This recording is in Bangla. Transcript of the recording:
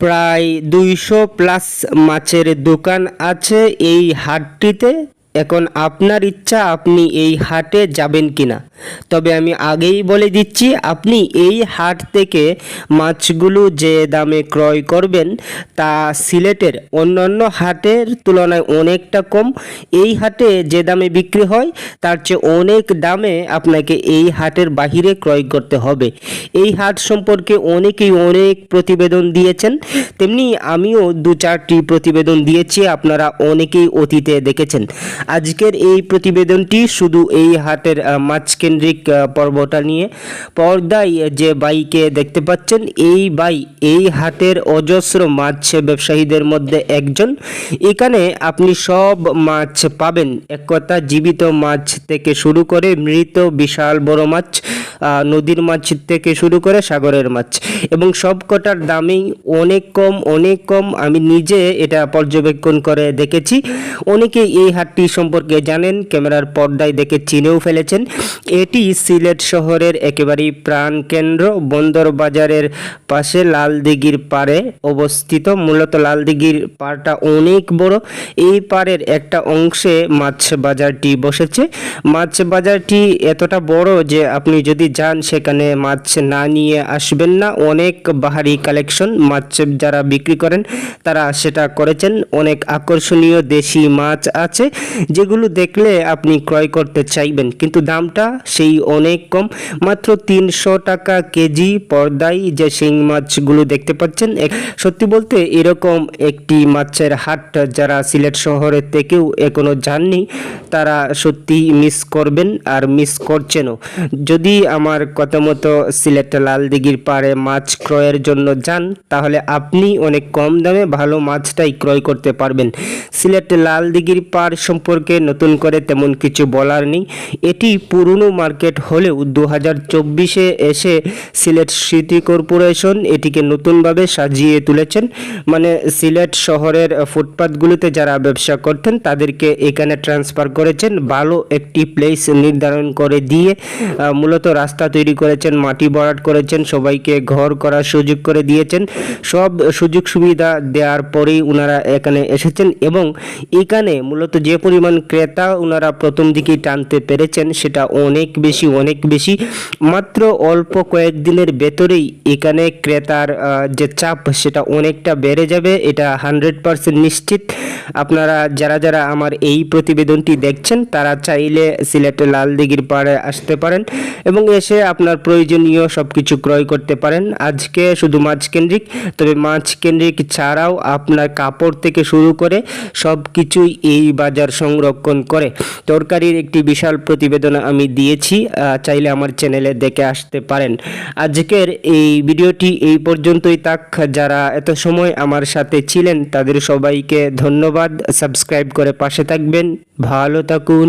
প্রায় দুইশো প্লাস মাছের দোকান আছে এই হাটটিতে। এখন আপনার ইচ্ছা আপনি এই হাটে যাবেন কিনা। তবে আমি আগেই বলে দিচ্ছি, আপনি এই হাট থেকে মাছগুলো যে দামে ক্রয় করবেন তা সিলেটের অন্যান্য হাটের তুলনায় অনেকটা কম। এই হাটে যে দামে বিক্রি হয়, তার চেয়ে অনেক দামে আপনাকে এই হাটের বাহিরে ক্রয় করতে হবে। এই হাট সম্পর্কে অনেকেই অনেক প্রতিবেদন দিয়েছেন। তেমনি আমিও দু চারটি প্রতিবেদন দিয়েছি, আপনারা অনেকেই অতীতে দেখেছেন। আজকের এই প্রতিবেদনটি শুধু এই হাটের মাছকেন্দ্রিক পর্বটা নিয়ে। পর্দায় যে বাইকে দেখতে পাচ্ছেন, এই বাই, এই হাটের অজস্র মাছ ব্যবসায়ীদের মধ্যে একজন। এখানে আপনি সব মাছ পাবেন। এক কথা, জীবিত মাছ থেকে শুরু করে মৃত বিশাল বড় মাছ। নদীর মাছ থেকে শুরু করে সাগরের মাছ। এবং সব কটার দামেই অনেক কম অনেক কম। আমি নিজে এটা পর্যবেক্ষণ করে দেখেছি। অনেকে এই হাটটি সম্পর্কে জানেন, ক্যামেরার পর্দায় দেখে চিনেও ফেলেছেন। এটি সিলেট শহরের একেবারেই প্রাণ কেন্দ্র। বন্দর বাজারের পাশে লালদিঘির পাড়ে অবস্থিত। মূলত লালদিঘির পাড়টা অনেক বড়। এই পাড়ের একটা অংশে মাছ বাজারটি বসেছে। মাছ বাজারটি এতটা বড় যে আপনি যদি যান, সেখানে মাছ না নিয়ে আসবেন না। অনেক বাহারি কালেকশন মাছ যারা বিক্রি করেন, তারা সেটা করেছেন। অনেক আকর্ষণীয় দেশি মাছ আছে, যেগুলো দেখলে আপনি ক্রয় করতে চাইবেন। কিন্তু দামটা সেই অনেক কম। মাত্র তিনশো টাকা কেজি পর্দায় যে শিং মাছগুলো দেখতে পাচ্ছেন সত্যি বলতে এরকম একটি মাছের হাট যারা সিলেট শহরের থেকেও এখনও যাননি, তারা সত্যি মিস করবেন আর মিস করছেনও। যদি আমার কথা মতো সিলেট লালদিঘির পাড়ে মাছ ক্রয়ের জন্য যান, তাহলে আপনি অনেক কম দামে ভালো মাছটাই ক্রয় করতে পারবেন। সিলেট লালদিঘির পাড় সম্পর্কে নতুন করে তেমন কিছু বলার নেই। এটি পুরনো মার্কেট হলেও দু হাজার চব্বিশে এসে সিলেট সিটি কর্পোরেশন এটিকে নতুনভাবে সাজিয়ে তুলেছেন। মানে সিলেট শহরের ফুটপাতগুলোতে যারা ব্যবসা করতেন, তাদেরকে এখানে ট্রান্সফার করেছেন। ভালো একটি প্লেস নির্ধারণ করে দিয়ে মূলত রাস্তা তৈরি করেছেন, মাটি ভরাট করেছেন, সবাইকে ঘর করার সুযোগ করে দিয়েছেন। সব সুযোগ সুবিধা দেওয়ার পরেই ওনারা এখানে এসেছেন এবং এখানে মূলত যে পরিমাণ ক্রেতা ওনারা প্রথম দিকেই টানতে পেরেছেন সেটা অনেক বেশি অনেক বেশি। মাত্র অল্প কয়েকদিনের ভেতরেই এখানে ক্রেতার যে চাপ সেটা অনেকটা বেড়ে যাবে, এটা হান্ড্রেড পারসেন্ট নিশ্চিত। আপনারা যারা যারা আমার এই প্রতিবেদনটি দেখছেন, তারা চাইলে সিলেটে লালদিঘির পাড়ে আসতে পারেন। এবং এসে আপনার প্রয়োজনীয় সব কিছু ক্রয় করতে পারেন। আজকে শুধু মাছ কেন্দ্রিক, তবে মাছ কেন্দ্রিক ছাড়াও আপনার কাপড় থেকে শুরু করে সব কিছুই এই বাজার সংরক্ষণ করে। তরকারির একটি বিশাল প্রতিবেদন আমি দিয়েছি চাইলে আমার চ্যানেলে দেখে আসতে পারেন। আজকের এই ভিডিওটি এই পর্যন্তই তাক যারা এত সময় আমার সাথে ছিলেন, তাদের সবাইকে ধন্যবাদ। সাবস্ক্রাইব করে পাশে থাকবেন। ভালো থাকুন।